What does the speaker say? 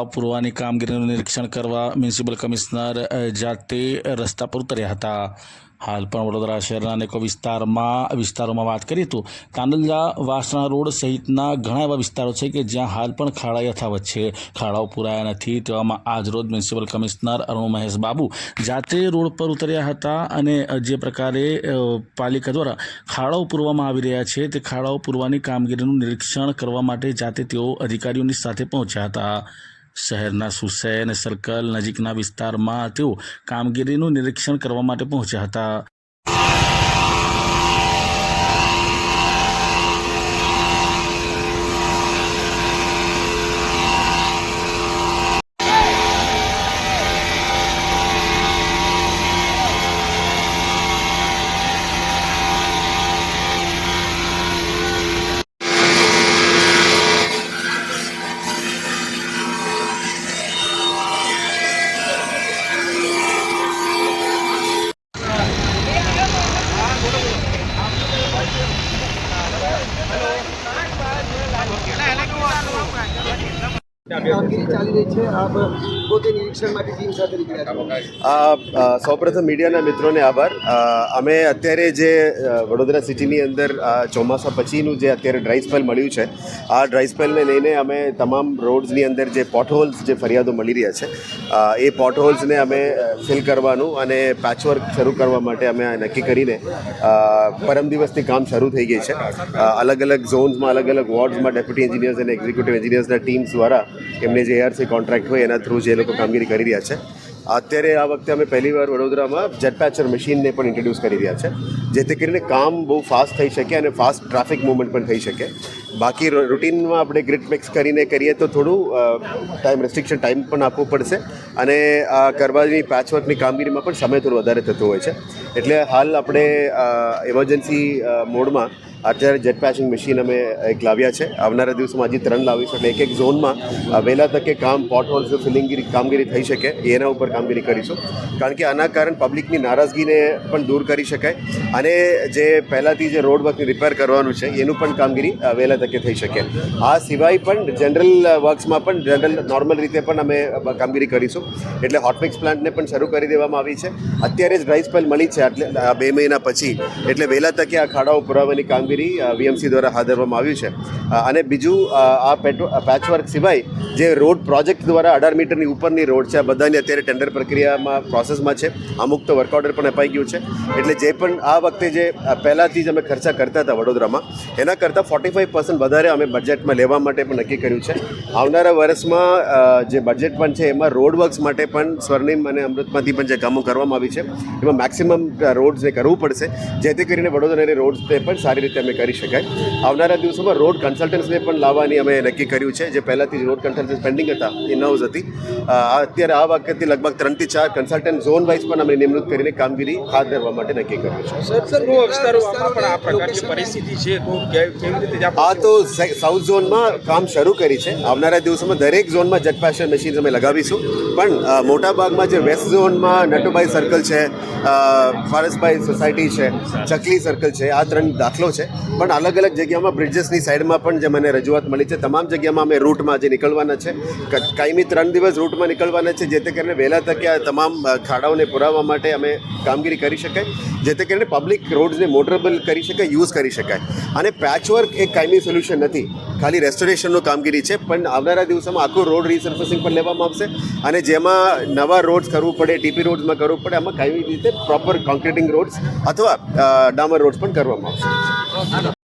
ખાડા પૂરવાની કામગીરીનું નિરીક્ષણ કરવા મ્યુનિસિપલ કમિશનર જાતે રસ્તા પર ઉતર્યા હતા. હાલ પણ વડોદરા શહેરના અનેકો વિસ્તારમાં, વિસ્તારોમાં વાત કરીએ તો તાંડલજા વાસણા રોડ સહિતના ઘણા એવા વિસ્તારો છે કે જ્યાં હાલ પણ ખાડા યથાવત છે. ખાડાઓ પૂરાયા નથી તેવામાં આજરોજ મ્યુનિસિપલ કમિશનર અરુણ મહેશ બાબુ જાતે રોડ પર ઉતર્યા હતા અને જે પ્રકારે પાલિકા દ્વારા ખાડાઓ પૂરવામાં આવી રહ્યા છે તે ખાડાઓ પૂરવાની કામગીરીનું નિરીક્ષણ કરવા માટે જાતે તેઓ અધિકારીઓની સાથે પહોંચ્યા હતા. શહેરના સુસેન સર્કલ નજીકના વિસ્તારમાં તેઓ કામગીરીનું નિરીક્ષણ કરવા માટે પહોંચ્યા હતા કામગીરી ચાલી રહી છે આપ પોતે નિરીક્ષણ માટે ટીમ સાથે નીકળ્યા છો આ અ, સૌપ્રથમ મીડિયાના મિત્રોને આભાર. અમે અત્યારે જે વડોદરા સિટીની અંદર ચોમાસા પછીનું જે અત્યારે ડ્રાય સ્પેલ મળ્યું છે આ ડ્રાય સ્પેલને લઈને અમે તમામ રોડ્સની અંદર જે પોટહોલ્સ જે ફરિયાદો મળી રહ્યા છે એ પોટહોલ્સને અમે ફિલ કરવાનું અને પેચવર્ક શરૂ કરવા માટે અમે આ નક્કી કરીને પરમ દિવસથી કામ શરૂ થઈ ગઈ છે. અલગ અલગ ઝોન્સમાં અલગ અલગ વોર્ડ્સમાં ડેપ્યુટી એન્જિનિયર્સ અને એક્ઝિક્યુટિવ એન્જિનિયર્સના ટીમ્સ દ્વારા એમને જે એઆરસી કોન્ટ્રાક્ટ હોય એના થ્રુ જે લોકો કામગીરી કરી રહ્યા છે. અત્યારે આ વખતે અમે પહેલીવાર વડોદરામાં જેટપેચર મશીનને પણ ઇન્ટ્રોડ્યુસ કરી રહ્યા છે, જેથી કરીને કામ બહુ ફાસ્ટ થઈ શકે અને ફાસ્ટ ટ્રાફિક મૂવમેન્ટ પણ થઈ શકે. બાકી રૂટીનમાં આપણે ગ્રીડ મિક્સ કરીને કરીએ તો થોડું ટાઈમ રેસ્ટ્રિક્શન ટાઈમ પણ આપવું પડશે અને આ કરવાની પેચવર્કની કામગીરીમાં પણ સમય થોડો વધારે થતો હોય છે. એટલે હાલ આપણે ઇમરજન્સી મોડમાં અત્યારે જેટ પેચિંગ મશીન અમે એક લાવ્યા છે. આવનારા દિવસોમાં હજી ત્રણ લાવીશું એટલે એક એક ઝોનમાં વહેલા તકે કામ પોટ હોલ્સ ફિલિંગની કામગીરી થઈ શકે, એના ઉપર કામગીરી કરીશું. કારણ કે આના કારણે પબ્લિકની નારાજગીને પણ દૂર કરી શકાય. અને જે પહેલાંથી જે રોડ વર્કની રિપેર કરવાનું છે, એનું પણ કામગીરી વહેલા તકે થઈ શકે. આ સિવાય પણ જનરલ વર્ક્સમાં પણ જનરલ નોર્મલ રીતે પણ અમે કામગીરી કરીશું. એટલે હોટમિક્સ પ્લાન્ટને પણ શરૂ કરી દેવામાં આવી છે. અત્યારે જ ડ્રાય સ્પેલ મળી છે એટલે બે મહિના પછી. એટલે વહેલા તકે આ ખાડાઓ પુરાવાની કામગીરી વીએમસી દ્વારા હાથ ધરવામાં આવ્યું છે. અને બીજું આ પેટ્રો પેચવર્ક સિવાય જે રોડ પ્રોજેક્ટ દ્વારા અઢાર મીટરની ઉપરની રોડ છે, આ બધાની અત્યારે ટેન્ડર પ્રક્રિયામાં પ્રોસેસમાં છે. અમુક તો વર્ક ઓર્ડર પણ અપાઈ ગયું છે. એટલે જે પણ આ વખતે જે પહેલાંથી જ અમે ખર્ચા કરતા હતા વડોદરામાં, એના કરતાં ફોર્ટી ફાઈવ પર્સન્ટ વધારે અમે બજેટમાં લેવા માટે પણ નક્કી કર્યું છે. આવનારા વર્ષમાં જે બજેટ પણ છે, એમાં રોડ વર્ક્સ માટે પણ સ્વર્ણિમ અને અમૃતમાંથી પણ જે કામો કરવામાં આવી છે, એમાં મેક્સિમમ રોડ્સને કરવું પડશે. જેથી કરીને વડોદરાની રોડ્સને પણ સારી રીતે અમે કરી શકાય. આવનારા દિવસોમાં રોડ કન્સલ્ટન્સને પણ લાવવાની અમે નક્કી કર્યું છે. જે પહેલાંથી રોડ કન્સલ્ટન્સ પેન્ડિંગ હતા એ નવસ હતી અત્યારે આ વખતે લગભગ ત્રણથી ચાર કન્સલ્ટન્ટ ઝોન વાઇઝ પણ અમે નિમણૂક કરીને કામગીરી હાથ ધરવા માટે નક્કી કર્યું છે. આ પરિસ્થિતિ છે તો સાઉથ ઝોનમાં કામ શરૂ કરી છે. આવનારા દિવસોમાં દરેક ઝોનમાં જેટ પેશન મશીન અમે લગાવીશું. પણ મોટાભાગમાં મોટા ભાગમાં જે વેસ્ટ ઝોનમાં નટુભાઈ સર્કલ છે ફારસભાઈ સોસાયટી છે ચકલી સર્કલ છે આ ત્રણ દાખલો છે. પણ અલગ અલગ જગ્યામાં બ્રિજેસની સાઈડમાં પણ જે મને રજૂઆત મળી છે, તમામ જગ્યામાં અમે રૂટમાં જે નીકળવાના છે કાયમી ત્રણ દિવસ રૂટમાં નીકળવાના છે, જેથી કરીને વહેલા તકે આ તમામ ખાડાઓને પુરાવવા માટે અમે કામગીરી કરી શકાય, જેથી કરીને પબ્લિક રોડ્સને મોટરેબલ કરી શકાય યુઝ કરી શકાય. અને પેચવર્ક એક કાયમી સોલ્યુશન નથી. ખાલી રેસ્ટોરેશનનું કામગીરી છે, પણ આવનારા દિવસોમાં આખું રોડ રિસર્ફેસિંગ પણ લેવામાં આવશે, અને જેમાં નવા રોડ્સ કરવું પડે ટીપી રોડ્સમાં કરવું પડે, આમાં કાયમી રીતે પ્રોપર કોન્ક્રીટિંગ રોડ્સ અથવા ડામર રોડ્સ પણ કરવામાં આવશે. Ah, no.